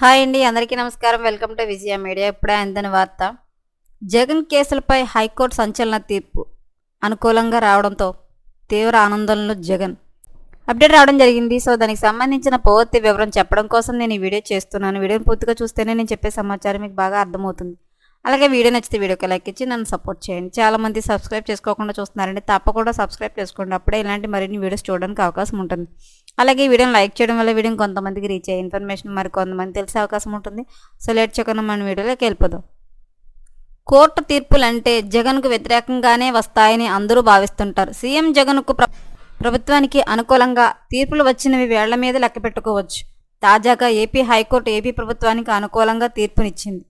Hi అండి అందరికీ నమస్కారం. Welcome to Vijaya media. ఇప్పుడే అందని వార్త. జగన్ కేసులపై హైకోర్టు సంచలన తీర్పు. అనుకూలంగా రావడంతో తీవ్ర ఆనందంలో జగన్. అప్డేట్ రావడం జరిగింది. సో దానికి సంబంధించిన పూర్తి వివరం చెప్పడం కోసం నేను ఈ వీడియో చేస్తున్నాను. వీడియోని పూర్తిగా చూస్తేనే నేను చెప్పే సమాచారం మీకు బాగా అర్థమవుతుంది. అలాగే వీడియో నచ్చితే వీడియోకి లైక్ ఇచ్చి నన్ను సపోర్ట్ చేయండి. చాలా మంది సబ్స్క్రైబ్ చేసుకోకుండా చూస్తున్నారండి. తప్పకుండా సబ్స్క్రైబ్ చేసుకోండి. అప్పుడే ఇలాంటి మరిన్ని వీడియోస్ చూడడానికి అవకాశం ఉంటుంది. అలాగే ఈ వీడియోని లైక్ చేయడం వల్ల వీడియోని కొంతమందికి రీచ్ అయ్యే ఇన్ఫర్మేషన్ మరి కొంతమంది తెలిసే అవకాశం ఉంటుంది. సో లేట్ చేయకుండా మన వీడియోలోకి వెళ్ళిపోదాం. కోర్టు తీర్పులు అంటే జగన్కు వ్యతిరేకంగానే వస్తాయని అందరూ భావిస్తుంటారు. సీఎం జగన్కు ప్ర ప్రభుత్వానికి అనుకూలంగా తీర్పులు వచ్చినవి వేళ్ళ మీద లెక్క పెట్టుకోవచ్చు. తాజాగా ఏపీ హైకోర్టు ఏపీ ప్రభుత్వానికి అనుకూలంగా తీర్పునిచ్చింది.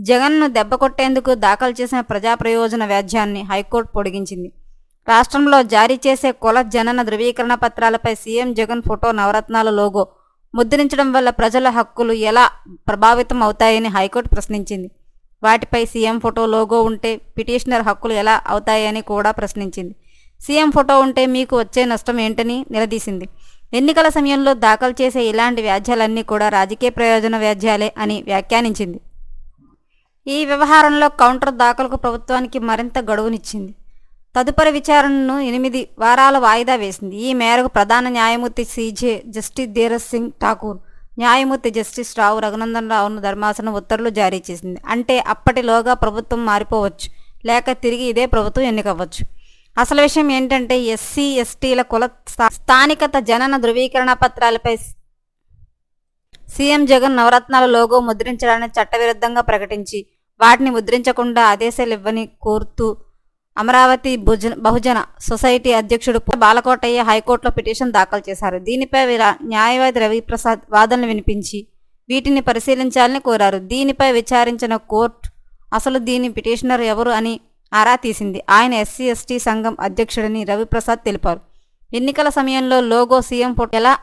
జగన్ను దెబ్బ కొట్టేందుకు దాఖలు చేసిన ప్రజా ప్రయోజన వ్యాజ్యాన్ని హైకోర్టు పొడిగించింది. రాష్ట్రంలో జారీ చేసే కుల జనన ధృవీకరణ పత్రాలపై సీఎం జగన్ ఫోటో నవరత్నాల లోగో ముద్రించడం వల్ల ప్రజల హక్కులు ఎలా ప్రభావితం అవుతాయని హైకోర్టు ప్రశ్నించింది. వాటిపై సీఎం ఫోటో లోగో ఉంటే పిటిషనర్ హక్కులు ఎలా అవుతాయని కూడా ప్రశ్నించింది. సీఎం ఫోటో ఉంటే మీకు వచ్చే నష్టం ఏంటని నిలదీసింది. ఎన్నికల సమయంలో దాఖలు చేసే ఇలాంటి వ్యాజ్యాలన్నీ కూడా రాజకీయ ప్రయోజన వ్యాజ్యాలే అని వ్యాఖ్యానించింది. ఈ వ్యవహారంలో కౌంటర్ దాఖలకు ప్రభుత్వానికి మరింత గడువునిచ్చింది. తదుపరి విచారణను ఎనిమిది వారాల వాయిదా వేసింది. ఈ మేరకు ప్రధాన న్యాయమూర్తి సీజే జస్టిస్ ధీరజ్ సింగ్ ఠాకూర్ న్యాయమూర్తి జస్టిస్ రావు రఘునందన్ రావును ధర్మాసనం ఉత్తర్వులు జారీ చేసింది. అంటే అప్పటిలోగా ప్రభుత్వం మారిపోవచ్చు. లేక తిరిగి ఇదే ప్రభుత్వం ఎన్నికవ్వచ్చు. అసలు విషయం ఏంటంటే ఎస్సీ ఎస్టీల కుల స్థానికత జనన ధృవీకరణ పత్రాలపై సీఎం జగన్ నవరత్నాల లోగో ముద్రించడాన్ని చట్టవిరుద్ధంగా ప్రకటించి వాటిని ముద్రించకుండా ఆదేశాలు ఇవ్వని కోరుతూ అమరావతి భుజ బహుజన సొసైటీ అధ్యక్షుడు బాలకోటయ్య హైకోర్టులో పిటిషన్ దాఖలు చేశారు. దీనిపై న్యాయవాది రవిప్రసాద్ వాదనలు వినిపించి వీటిని పరిశీలించాలని కోరారు. దీనిపై విచారించిన కోర్టు అసలు దీని పిటిషనర్ ఎవరు అని ఆరా తీసింది. ఆయన ఎస్సీ ఎస్టీ సంఘం అధ్యక్షుడని రవిప్రసాద్ తెలిపారు. ఎన్నికల సమయంలో లోగో సీఎం ఫోటో ఎలా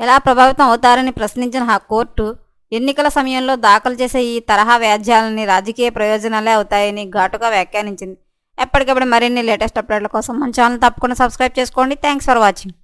ఎలా ప్రభావితం అవుతారని ప్రశ్నించిన ఆ కోర్టు ఎన్నికల సమయంలో దాఖలు చేసే ఈ తరహా వ్యాజ్యాలని రాజకీయ ప్రయోజనాలే అవుతాయని ఘాటుగా వ్యాఖ్యానించింది. ఎప్పటికప్పుడు మరిన్ని లేటెస్ట్ అప్డేట్ల కోసం మన ఛానల్ తప్పకుండా సబ్స్క్రైబ్ చేసుకోండి. Thanks for watching.